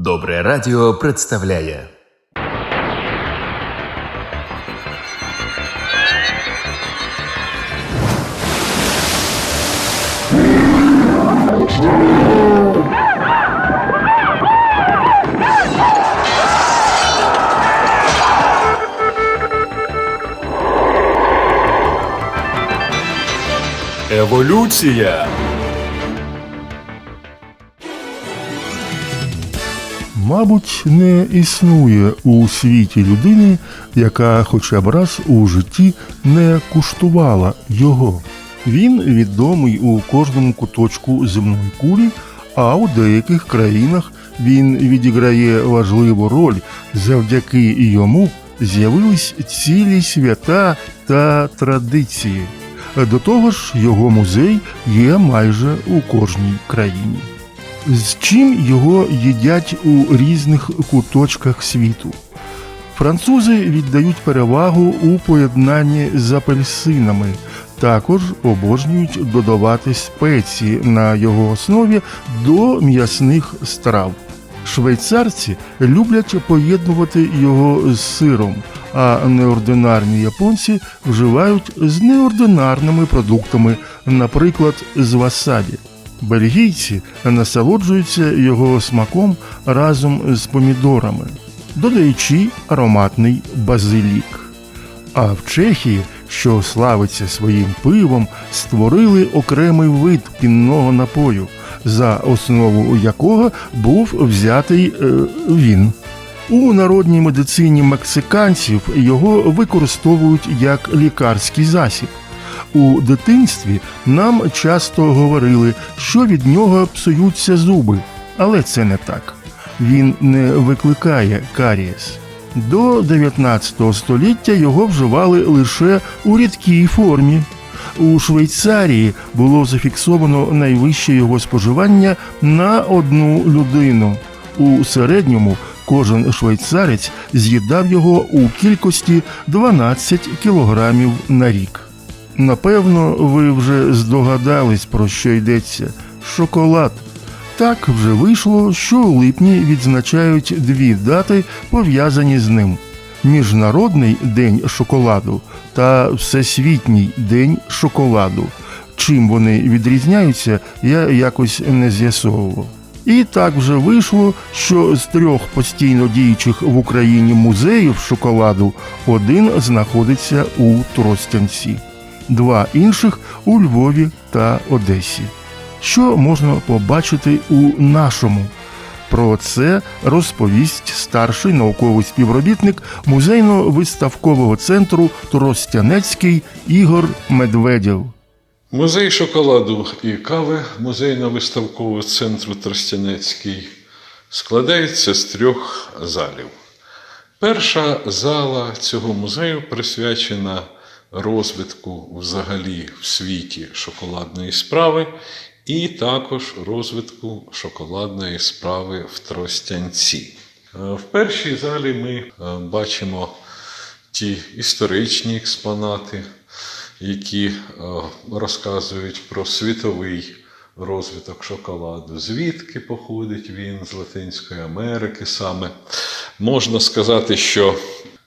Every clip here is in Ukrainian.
Добре радіо представляє. Еволюція. Мабуть, не існує у світі людини, яка хоча б раз у житті не куштувала його. Він відомий у кожному куточку земної кулі, а у деяких країнах він відіграє важливу роль. Завдяки йому з'явились цілі свята та традиції. До того ж, його музей є майже у кожній країні з чим його їдять у різних куточках світу. Французи віддають перевагу у поєднанні з апельсинами, також обожнюють додавати спеції на його основі до м'ясних страв. Швейцарці люблять поєднувати його з сиром, а неординарні японці вживають з неординарними продуктами, наприклад, з васабі. Бельгійці насолоджуються його смаком разом з помідорами, додаючи ароматний базилік. А в Чехії, що славиться своїм пивом, створили окремий вид пінного напою, за основу якого був взятий е, він. У народній медицині мексиканців його використовують як лікарський засіб. У дитинстві нам часто говорили, що від нього псуються зуби, але це не так. Він не викликає карієс. До 19 століття його вживали лише у рідкій формі. У Швейцарії було зафіксовано найвище його споживання на одну людину. У середньому кожен швейцарець з'їдав його у кількості 12 кілограмів на рік. Напевно, ви вже здогадались, про що йдеться шоколад. Так вже вийшло, що у липні відзначають дві дати, пов'язані з ним: Міжнародний день шоколаду та Всесвітній день шоколаду. Чим вони відрізняються, я якось не з'ясовував. І так вже вийшло, що з трьох постійно діючих в Україні музеїв шоколаду один знаходиться у Тростянці два інших у Львові та Одесі. Що можна побачити у нашому? Про це розповість старший науковий співробітник музейно-виставкового центру Тростянецький Ігор Медведєв. Музей шоколаду і кави музейно-виставкового центру Тростянецький складається з трьох залів. Перша зала цього музею присвячена розвитку взагалі в світі шоколадної справи, і також розвитку шоколадної справи в Тростянці. Е, В першій залі ми е, бачимо ті історичні експонати, які е, розказують про світовий розвиток шоколаду, звідки походить він з Латинської Америки саме. Можна сказати, що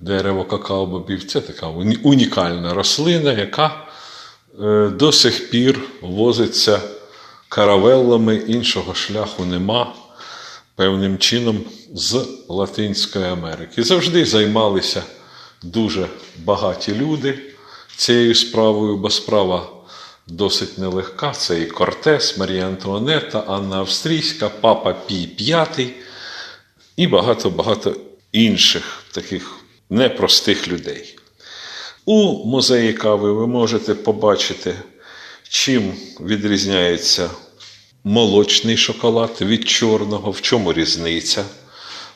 дерево какао-бобів це така унікальна рослина, яка е, до сих пір возиться каравеллами, іншого шляху нема певним чином з Латинської Америки. Завжди займалися дуже багаті люди цією справою, бо справа досить нелегка. Це і Кортес, Марія Антуанетта, Анна Австрійська, Папа Пій V і багато-багато інших таких непростих людей. У музеї кави ви можете побачити, чим відрізняється молочний шоколад від чорного, в чому різниця.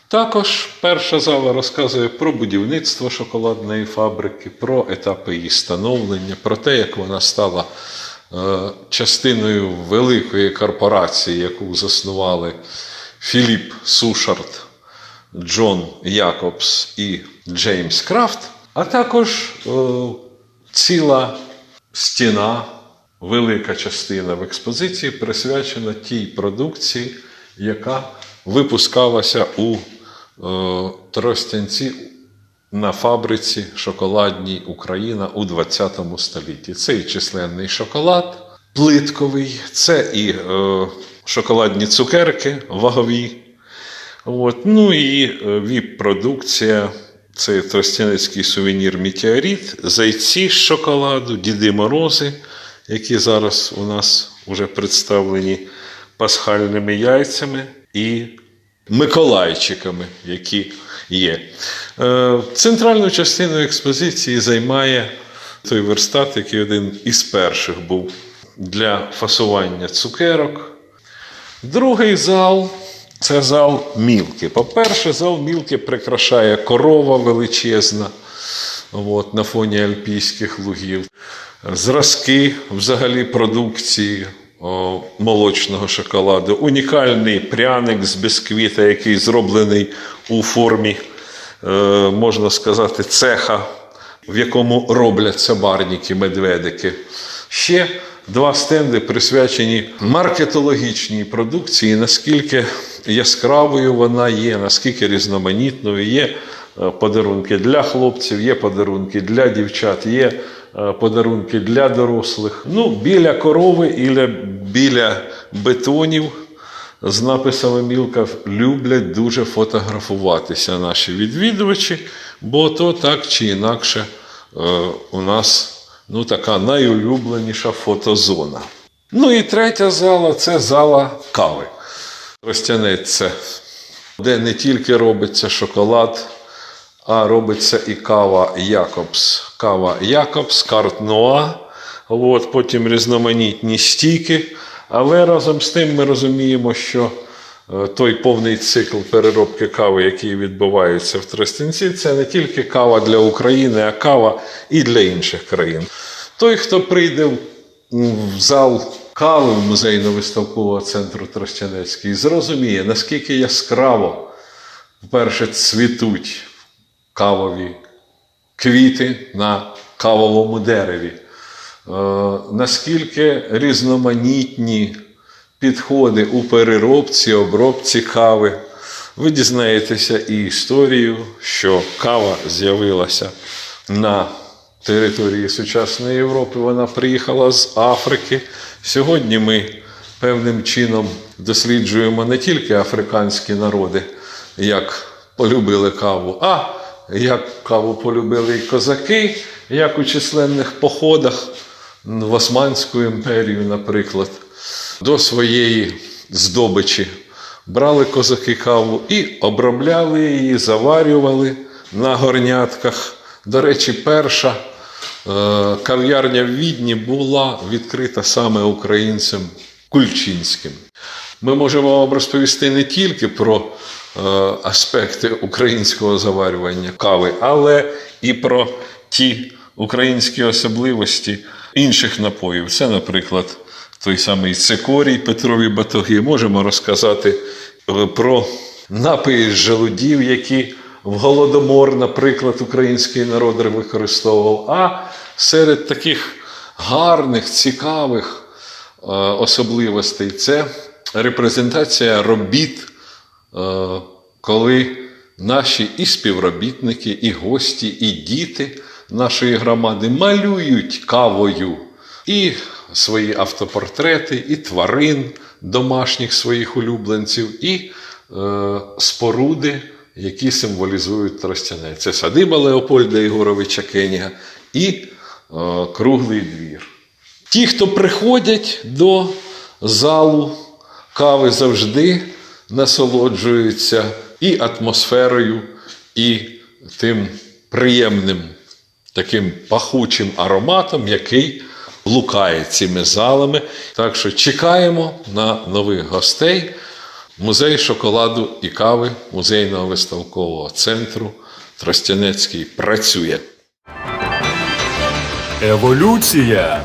Також перша зала розказує про будівництво шоколадної фабрики, про етапи її становлення, про те, як вона стала е, частиною великої корпорації, яку заснували Філіп Сушарт, Джон Якобс і Джеймс Крафт, а також е, ціла стіна, велика частина в експозиції присвячена тій продукції, яка випускалася у е, Тростянці на фабриці шоколадній Україна у 20 столітті. Це і численний шоколад плитковий, це і е, шоколадні цукерки вагові. От. Ну і е, віп-продукція. Це тростянецький сувенір Мітеоріт, зайці з шоколаду, Діди Морози, які зараз у нас вже представлені пасхальними яйцями і Миколайчиками, які є. Е, Центральну частину експозиції займає той верстат, який один із перших був для фасування цукерок. Другий зал це зал Мілки. По-перше, зал Мілки прикрашає корова величезна от, на фоні альпійських лугів, зразки взагалі продукції о, молочного шоколаду, унікальний пряник з бісквіта, який зроблений у формі, е, можна сказати, цеха, в якому робляться барніки, медведики. Ще два стенди присвячені маркетологічній продукції, наскільки яскравою вона є, наскільки різноманітною є е, подарунки для хлопців, є подарунки для дівчат, є е, подарунки для дорослих. Ну, біля корови і біля бетонів з написами Мілка люблять дуже фотографуватися наші відвідувачі, бо то так чи інакше е, у нас ну, така найулюбленіша фотозона. Ну і третя зала це зала кави. Ростянець це, де не тільки робиться шоколад, а робиться і кава Якобс. Кава Якобс, карт Ноа, от, потім різноманітні стійки. Але разом з тим ми розуміємо, що той повний цикл переробки кави, який відбувається в Тростянці, це не тільки кава для України, а кава і для інших країн. Той, хто прийде в зал кави музейно-виставкового центру Тростянецький, зрозуміє, наскільки яскраво, вперше, цвітуть кавові квіти на кавовому дереві. Е, наскільки різноманітні підходи у переробці, обробці кави. Ви дізнаєтеся і історію, що кава з'явилася на території сучасної Європи. Вона приїхала з Африки. Сьогодні ми певним чином досліджуємо не тільки африканські народи, як полюбили каву, а як каву полюбили і козаки, як у численних походах в Османську імперію, наприклад, до своєї здобичі брали козаки каву і обробляли її, заварювали на горнятках. До речі, перша е, кав'ярня в Відні була відкрита саме українцем Кульчинським. Ми можемо вам розповісти не тільки про е, аспекти українського заварювання кави, але і про ті українські особливості інших напоїв. Це, наприклад, той самий цикорій, Петрові батоги. Можемо розказати е, про напої желудів, які в голодомор, наприклад, український народ використовував. А серед таких гарних, цікавих е, особливостей це репрезентація робіт, е, коли наші і співробітники, і гості, і діти нашої громади малюють кавою і свої автопортрети, і тварин домашніх своїх улюбленців, і е, споруди, які символізують Тростянець. Це садиба Леопольда Ігоровича Кеніга і е, круглий двір. Ті, хто приходять до залу кави, завжди насолоджуються і атмосферою, і тим приємним таким пахучим ароматом, який лукає цими залами. Так що чекаємо на нових гостей. Музей шоколаду і кави музейного виставкового центру Тростянецький працює. Еволюція.